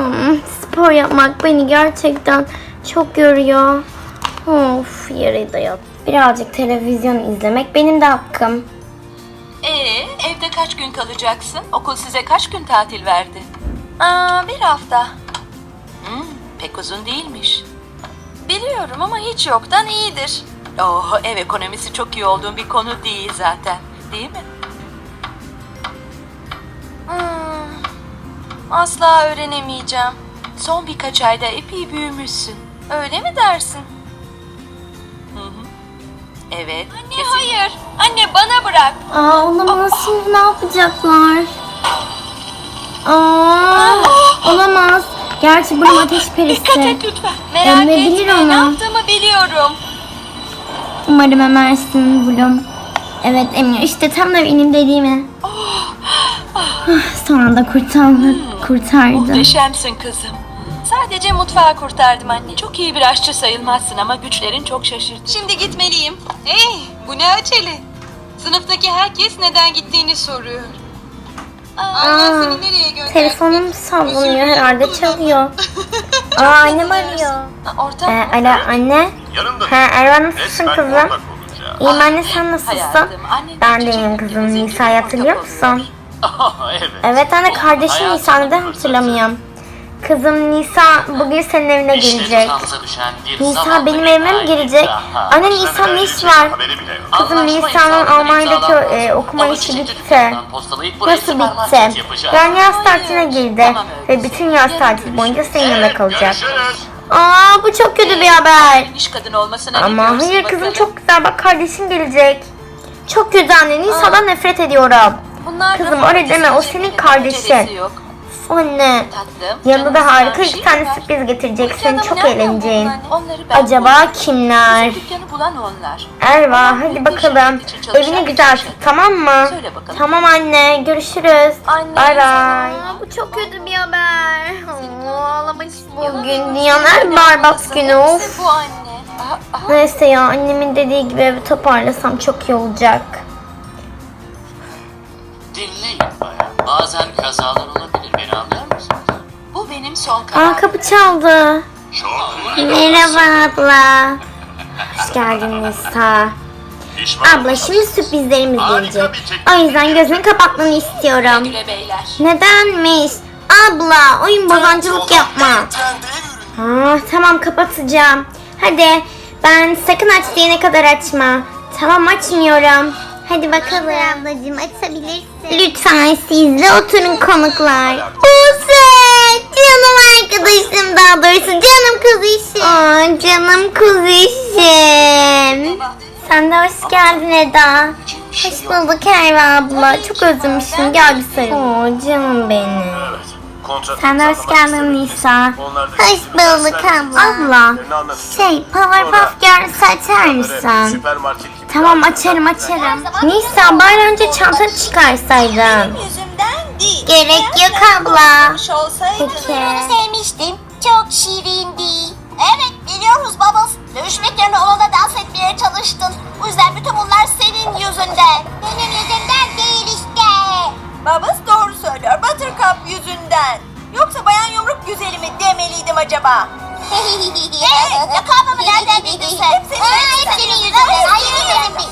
Hmm, spor yapmak beni gerçekten çok yoruyor. Of yere de yat. Birazcık televizyon izlemek benim de hakkım. Ee, evde kaç gün kalacaksın? Okul size kaç gün tatil verdi? Aa, bir hafta. Hmm, pek uzun değilmiş. Biliyorum ama hiç yoktan iyidir. Oh, ev ekonomisi çok iyi olduğum bir konu değil zaten. Değil mi? Asla öğrenemeyeceğim. Son birkaç ayda epey büyümüşsün. Öyle mi dersin? Hı hı. Evet, Anne hayır. Anne bana bırak. Aa olamaz şimdi ne yapacaklar? Aa olamaz. Gerçi bunun ateş perisi. Dikkat et lütfen. Merak Emrebilir etme. Ne onu. yaptığımı biliyorum. Umarım emersin Bloom. Evet emiyor. İşte tam da benim dediğimi. Ah, Son anda kurtardı. Kurtardı. Muhteşemsin kızım. Sadece mutfağı kurtardım anne. Çok iyi bir aşçı sayılmazsın ama güçlerin çok şaşırdı. Şimdi gitmeliyim. Hey, bu ne acele? Sınıftaki herkes neden gittiğini soruyor. Annen seni nereye gönderdi? Telefonum sallanıyor herhalde çalıyor. Aa annem arıyor. Aa, Ortam Ee, alo anne. Yanımda Ha Ervan nasılsın kızım? İyiyim anne sen nasılsın? Hayatım, Ben de iyiyim kızım. gibi hatırlıyor ortak evet. Evet anne kardeşim Hayatımın Nisa neden fırsatı. hatırlamıyorum. Kızım Nisa bugün senin evine gelecek. Nisa benim evime mi gelecek? Anne Nisa ne iş gelecek var? Kızım Nisa'nın Almanya'daki e, okuma işi bitti. Nasıl bitti? Yani yaz tatiline girdi. Ve bütün yaz tatili boyunca senin yanında kalacak. Aa bu çok kötü bir haber. iş olmasına ne Ama hayır kızım çok güzel bak kardeşim gelecek. Çok kötü anne Nisa'dan nefret ediyorum. Bunlar Kızım, öyle deme, o senin kardeşin. Anne. Tatlım. Yanında da harika iki şey tane sürpriz getirecek. Bu Senin adamı çok eğleneceğin. Acaba kimler? Erva hadi bakalım. Evini güzel tut tamam mı? Tamam anne görüşürüz. Bay bay. Bu çok kötü bir haber. Ağlamak Bugün dünyanın en berbat günü of. Neyse ya annemin dediği gibi evi toparlasam çok iyi olacak. Dinleyin bayan. Bazen kazalar olabilir. Beni anlıyor musunuz? Bu benim son Aa kararım. kapı çaldı. Çok Merhaba abla. Hoş geldin Nisa. Abla şimdi sürprizlerimiz gelecek. O yüzden gözünü kapatmanı istiyorum. Güle beyler. Nedenmiş? Abla oyun bozancılık yapma. Ha, tamam kapatacağım. Hadi ben sakın aç diyene kadar açma. Tamam açmıyorum. Hadi bakalım. ablacığım açabilirsin. Lütfen siz de oturun konuklar. Buse! Canım arkadaşım daha doğrusu canım kuzişim. Aa, canım kuzişim. Sen de hoş geldin Eda. Hoş bulduk Erva abla. Çok özlemişim. Gel bir sarıl. Oo, canım benim. Sen de hoş geldin. Nisa. Hoş bulduk abla. Abla, şey Powerpuff Girls açar mısın? Süpermarket gibi. Tamam açarım açarım. Nisa bari önce çantanı çıkarsaydın. Yüzümden değil. Gerek yok abla. Peki. sevmiştim. Çok şirindi. Evet biliyoruz Bubbles. Dövüşmek yerine onunla dans etmeye çalıştın. Bu yüzden bütün bunlar senin yüzünden. Benim yüzümden değil işte. Babası acaba? hey, lakabımı nereden bildin sen? Hep senin yüzünden. Hayır benim değil.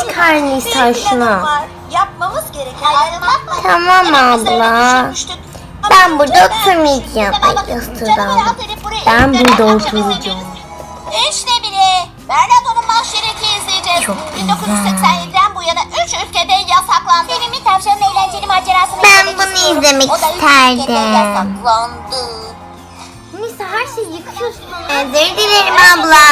Çıkar Nisa Bir planım şunu. Yapmamız gereken Ayrılmak? Tamam abla. Ben burada oturmayacağım. Ay, buraya Ben burada oturacağım. İşte bile. Bernardo'nun manşereti izleyeceğiz. Çok 1987'den bu yana 3 ülkede yasaklandı. Filmi tavşanın eğlenceli macerasını Ben izlemek bunu istiyorum. izlemek O da üç ülkede isterdim. yasaklandı. Nisa her şeyi yıkıyorsun. Özür dilerim abla.